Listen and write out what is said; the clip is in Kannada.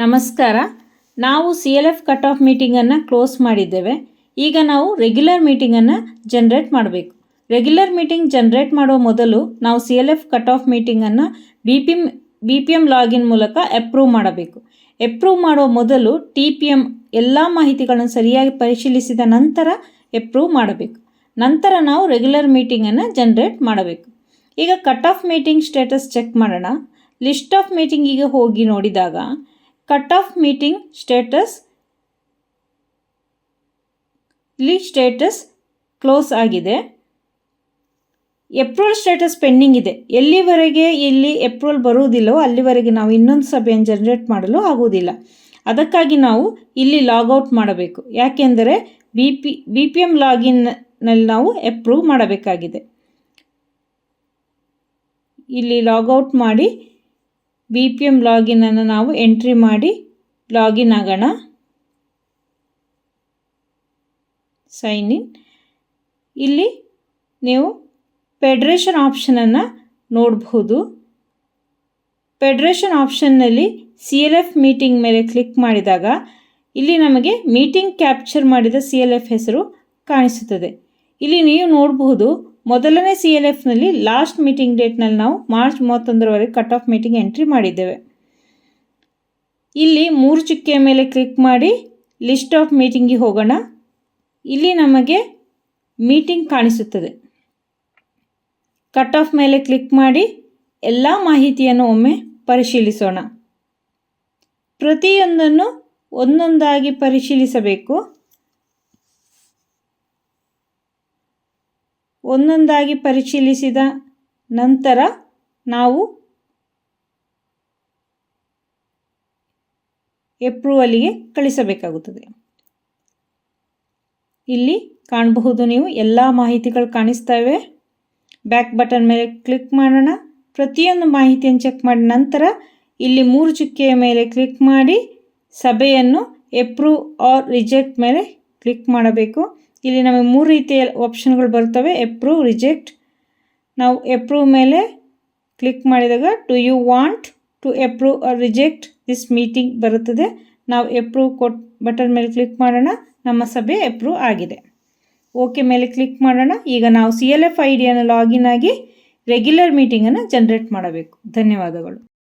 ನಮಸ್ಕಾರ. ನಾವು C L F cut off ಮೀಟಿಂಗನ್ನು close ಮಾಡಿದ್ದೇವೆ. ಈಗ ನಾವು ರೆಗ್ಯುಲರ್ ಮೀಟಿಂಗನ್ನು ಜನ್ರೇಟ್ ಮಾಡಬೇಕು. ರೆಗ್ಯುಲರ್ ಮೀಟಿಂಗ್ ಜನ್ರೇಟ್ ಮಾಡೋ ಮೊದಲು ನಾವು C L F cut off ಮೀಟಿಂಗನ್ನು B P M B P M login ಮೂಲಕ ಅಪ್ರೂವ್ ಮಾಡಬೇಕು. ಅಪ್ರೂವ್ ಮಾಡೋ ಮೊದಲು ಟಿ ಪಿ ಎಂ ಎಲ್ಲ ಮಾಹಿತಿಗಳನ್ನು ಸರಿಯಾಗಿ ಪರಿಶೀಲಿಸಿದ ನಂತರ ಅಪ್ರೂವ್ ಮಾಡಬೇಕು. ನಂತರ ನಾವು ರೆಗ್ಯುಲರ್ ಮೀಟಿಂಗನ್ನು ಜನ್ರೇಟ್ ಮಾಡಬೇಕು. ಈಗ cut off meeting status check ಮಾಡೋಣ ಲಿಸ್ಟ್ ಆಫ್ ಮೀಟಿಂಗಿಗೆ ಹೋಗಿ ನೋಡಿದಾಗ ಕಟ್ ಆಫ್ ಮೀಟಿಂಗ್ ಸ್ಟೇಟಸ್ ಇಲ್ಲಿ ಸ್ಟೇಟಸ್ ಕ್ಲೋಸ್ ಆಗಿದೆ. ಎಪ್ರೂವಲ್ ಸ್ಟೇಟಸ್ ಪೆಂಡಿಂಗ್ ಇದೆ. ಎಲ್ಲಿವರೆಗೆ ಇಲ್ಲಿ ಎಪ್ರೂವಲ್ ಬರುವುದಿಲ್ಲವೋ ಅಲ್ಲಿವರೆಗೆ ನಾವು ಇನ್ನೊಂದು ಸಭೆಯನ್ನು ಜನರೇಟ್ ಮಾಡಲು ಆಗುವುದಿಲ್ಲ. ಅದಕ್ಕಾಗಿ ನಾವು ಇಲ್ಲಿ ಲಾಗೌಟ್ ಮಾಡಬೇಕು. ಯಾಕೆಂದರೆ ಬಿ ಪಿ ಬಿ ಪಿ ನಾವು ಎಪ್ರೂವ್ ಮಾಡಬೇಕಾಗಿದೆ. ಇಲ್ಲಿ ಲಾಗೌಟ್ ಮಾಡಿ ಬಿ ಪಿ ಎಂ ಲಾಗಿನನ್ನು ನಾವು ಎಂಟ್ರಿ ಮಾಡಿ ಲಾಗಿನ್ ಆಗೋಣ. ಸೈನ್ ಇನ್ ಇಲ್ಲಿ ನೀವು ಫೆಡ್ರೇಷನ್ ಆಪ್ಷನನ್ನು ನೋಡಬಹುದು. ಫೆಡ್ರೇಷನ್ ಆಪ್ಷನ್ನಲ್ಲಿ ಸಿ ಎಲ್ ಎಫ್ ಮೀಟಿಂಗ್ ಮೇಲೆ ಕ್ಲಿಕ್ ಮಾಡಿದಾಗ ಇಲ್ಲಿ ನಮಗೆ ಮೀಟಿಂಗ್ ಕ್ಯಾಪ್ಚರ್ ಮಾಡಿದ ಸಿ ಎಲ್ ಎಫ್ ಹೆಸರು ಕಾಣಿಸುತ್ತದೆ. ಇಲ್ಲಿ ನೀವು ನೋಡಬಹುದು ಮೊದಲನೇ ಸಿ ಎಲ್ ಎಫ್ನಲ್ಲಿ ಲಾಸ್ಟ್ ಮೀಟಿಂಗ್ ಡೇಟ್ನಲ್ಲಿ ನಾವು ಮಾರ್ಚ್ ಮೂವತ್ತೊಂದರವರೆಗೆ ಕಟ್ ಆಫ್ ಮೀಟಿಂಗ್ ಎಂಟ್ರಿ ಮಾಡಿದ್ದೇವೆ. ಇಲ್ಲಿ ಮೂರು ಚುಕ್ಕೆಯ ಮೇಲೆ ಕ್ಲಿಕ್ ಮಾಡಿ ಲಿಸ್ಟ್ ಆಫ್ ಮೀಟಿಂಗಿಗೆ ಹೋಗೋಣ. ಇಲ್ಲಿ ನಮಗೆ ಮೀಟಿಂಗ್ ಕಾಣಿಸುತ್ತದೆ. ಕಟ್ ಆಫ್ ಮೇಲೆ ಕ್ಲಿಕ್ ಮಾಡಿ ಎಲ್ಲ ಮಾಹಿತಿಯನ್ನು ಒಮ್ಮೆ ಪರಿಶೀಲಿಸೋಣ. ಪ್ರತಿಯೊಂದನ್ನು ಒಂದೊಂದಾಗಿ ಪರಿಶೀಲಿಸಬೇಕು. ಒಂದೊಂದಾಗಿ ಪರಿಶೀಲಿಸಿದ ನಂತರ ನಾವು ಎಪ್ರೂವಲಿಗೆ ಕಳಿಸಬೇಕಾಗುತ್ತದೆ. ಇಲ್ಲಿ ಕಾಣಬಹುದು ನೀವು ಎಲ್ಲ ಮಾಹಿತಿಗಳು ಕಾಣಿಸ್ತವೆ. ಬ್ಯಾಕ್ ಬಟನ್ ಮೇಲೆ ಕ್ಲಿಕ್ ಮಾಡೋಣ. ಪ್ರತಿಯೊಂದು ಮಾಹಿತಿಯನ್ನು ಚೆಕ್ ಮಾಡಿದ ನಂತರ ಇಲ್ಲಿ ಮೂರು ಚುಕ್ಕೆಯ ಮೇಲೆ ಕ್ಲಿಕ್ ಮಾಡಿ ಸಭೆಯನ್ನು ಎಪ್ರೂವ್ ಆರ್ ರಿಜೆಕ್ಟ್ ಮೇಲೆ ಕ್ಲಿಕ್ ಮಾಡಬೇಕು. ಇಲ್ಲಿ ನಮಗೆ ಮೂರು ರೀತಿಯ ಆಪ್ಷನ್ಗಳು ಬರ್ತವೆ. ಎಪ್ರೂವ್ ರಿಜೆಕ್ಟ್ ನಾವು ಎಪ್ರೂವ್ ಮೇಲೆ ಕ್ಲಿಕ್ ಮಾಡಿದಾಗ do you want to approve or reject this meeting ಬರುತ್ತದೆ. ನಾವು ಎಪ್ರೂವ್ ಕೊಟ್ ಬಟನ್ ಮೇಲೆ ಕ್ಲಿಕ್ ಮಾಡೋಣ. ನಮ್ಮ ಸಭೆ ಎಪ್ರೂವ್ ಆಗಿದೆ. ಓಕೆ ಮೇಲೆ ಕ್ಲಿಕ್ ಮಾಡೋಣ. ಈಗ ನಾವು ಸಿ ಎಲ್ ಎಫ್ ಐ ಡಿಯನ್ನು ಲಾಗಿನ್ ಆಗಿ ರೆಗ್ಯುಲರ್ ಮೀಟಿಂಗನ್ನು ಜನ್ರೇಟ್ ಮಾಡಬೇಕು. ಧನ್ಯವಾದಗಳು.